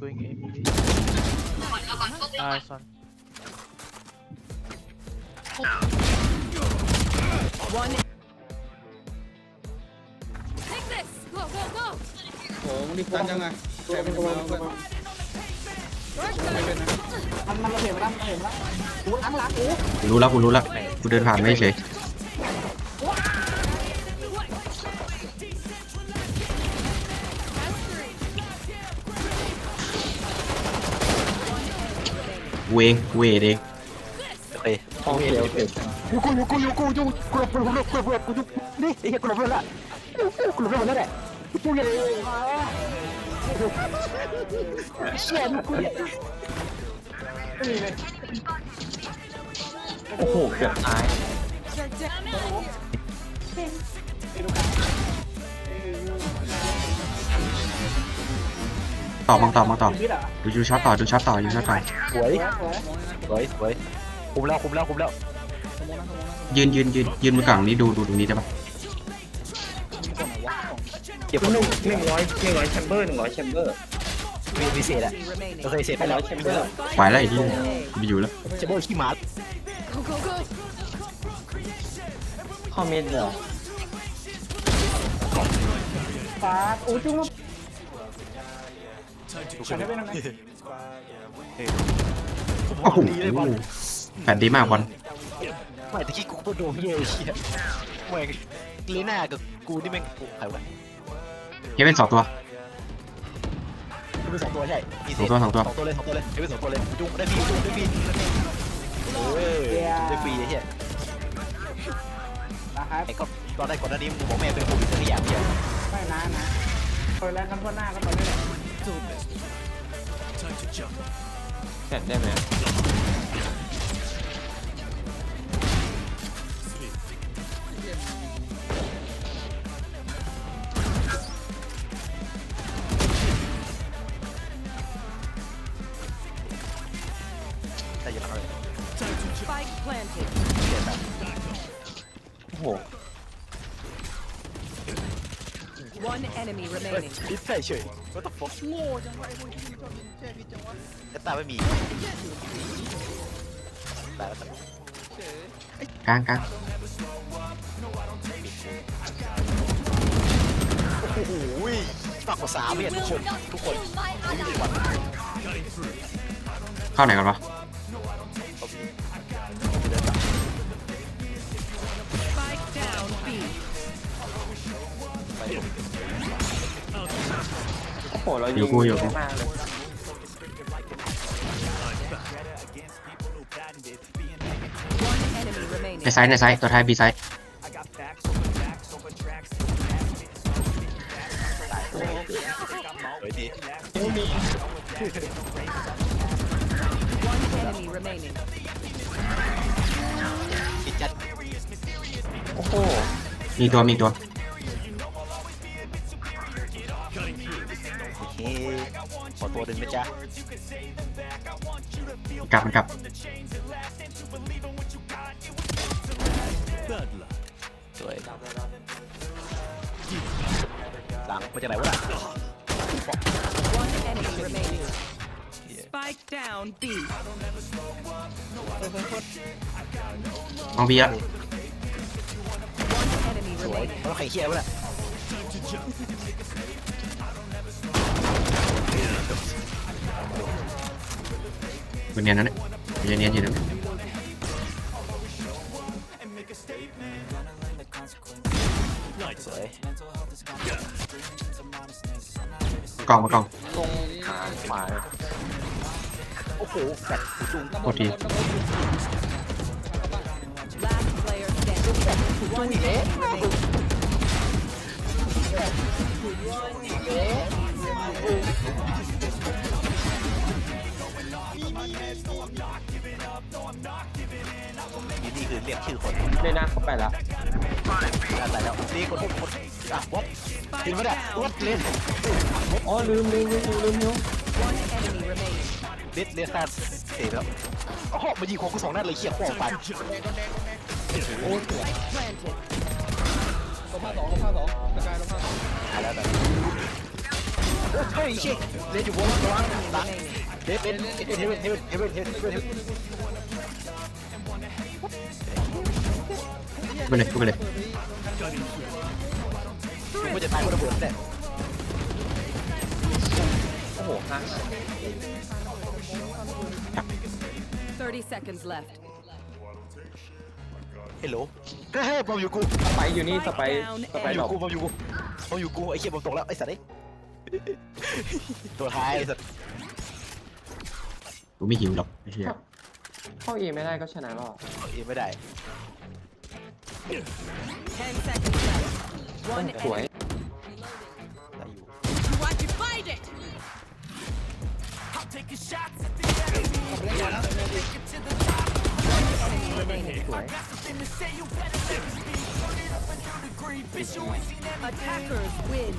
going A maybe nice one One. Take this. Go go go. โอ้มึงรีบตันยังไงใครมันจะมาเอาเพื่อนไม่เป็นนะมันมันระเบิดมาแล้วมันระเบิดมาแล้วกูทั้งหลังกูกูรู้แล้วกูรู้แล้วกูเดินผ่านไม่เฉย กูเองกูเองเองโอเคโอเคโอเคอยู่กูอยู่กูอยู่กูอยู่กูหลบกูหลบกูหลบกูหลบกูอยู่นี่ไอ้เหี้ยกูหลบไปแล้วกูหลบไปหมดแล้วแหละกูยังเชี่ยมึงกูเนี่ยโอ้โหเกือบตาย ต่อมองต่อมองต่อชีวิตเหรอดูดูช็อตต่อดูช็อตต่อดูช็อตต่อสวยสวยสวยสวยคุมแล้วคุมแล้วคุมแล้วยืนยืนยืนยืนบนกล่องนี้ดูดูตรงนี้ได้ปะเก็บหนึ่งหนึ่งร้อยหนึ่งร้อยแชมเบอร์หนึ่งร้อยแชมเบอร์มีมีเศษอะเราเคยเศษไปไปแล้แล้ววแชมเบอร์ไปแล้วไอ้ที่ไปอยู่แล้วเชมเบอร์ขี้หมา Go go go. คอมเมนต์เหรอฟ้าโอ้จุ๊บ ทุกคนโอ้โหแปดดีมากบอลไม่ตะกี้กูก็โดนเหี้ยไอ้เหี้ยแม่งลีน่ากับกูนี่แม่งกูใครวะเฮเว่นสองตัวกูเป็นสองตัวใช่มีสเศองษตัวสองตัวสองตัวเลยสองตัวเลยเฮ้ยเป็นสองตัวเลยจุ้งได้ฟรีจุ้งได้ฟรีโอ้ยได้ฟรีไอ้เหี้ยนะครับไอ้ก็ตอนแรกก่อนหน้านี้มึงบอกแม่เป็นโควิดสักอย่างเดียวไม่นะนะเปิดแล้วน้ำพ่นหน้าก็ตอนนี้ แหละแข่ได้ไหมแต่อย่าทำอะไร Spike planted. โอ้โห One enemy remaining. พิษใส่เฉย what the fuck โง่จังวะไอ้พวกที่ชอบแช่พิษจังวะแต่ตาไม่มีตาแล้วกลางกลางโอ้โหมากกว่าสามเนี่ยทุกคน ทุกคนเข้าไหนกันวะ Spike down B. โอ้โหเราอยู่กูอยู่กูมากเลย One enemy remaining. ในไซส์ในไซส์ตัวท้ายบีไซส์สวยดี One enemy remaining. ปิดจัดโอ้โหมีตัวมีตัว จ๊ะกลับมันกลับสวยหลังมาจากไหนวะน่ะ One enemy remaining. Spike down B. มองบีอะ One enemy สวย remaining. แล้วใครเคี้ยวะน่ะ คนเนียนนั่นเนี่ยเนียนเนียนอยู่นั่นสวยกล่องมากล่องตรงขวาโอ้โหแฟดหูจุงโทษทีต นี่นี่คือเรียกชื่อคนเลยนะเข้าไปแล้วอะไรแล้วนี่คนทุกคนอะวัดกิน Spike ไม่ได้วัด down. เล่นอ๋อลืมลืมลืมลืมนิ้ว One enemy remaining. เล่นเล่นซ่าเสียแล้วโอ้โหมายิงของกูสองนัดเลยเขี่ยขวางไป Planted. ลงผ้าสองลงผ้าสองกระจายลงผ้าสองตายแล้วแบบเฮ้ยเชี่ยเลนอยู่บนระวังหลัง เลนเลนเฮเวนเฮเวนเฮเวนเฮเวนเฮเวนเฮเวนไปเลยไปเลยกูจะตายคนระเบิดแน่โอ้โหห้า30 seconds left. เฮลโหลเฮ้ยบอมอยู่กูสไปอยู่นี่สไปสไปอหลยู่บกูบอมอยู่กูบอมอยู่กูไอ้เชี่ยบอมตกแล้วไอ้สัตว์ไอ้ตัวท้ายไอ้สัตว์ กูไม่หิวหรอกไอ้เหี้ยเข้าเอไม่ได้ก็ชนะหรอกเอ็ไม่ได้10 seconds left. One สวย enemy. ได้อยู่ What you find it? สวย Attackers win.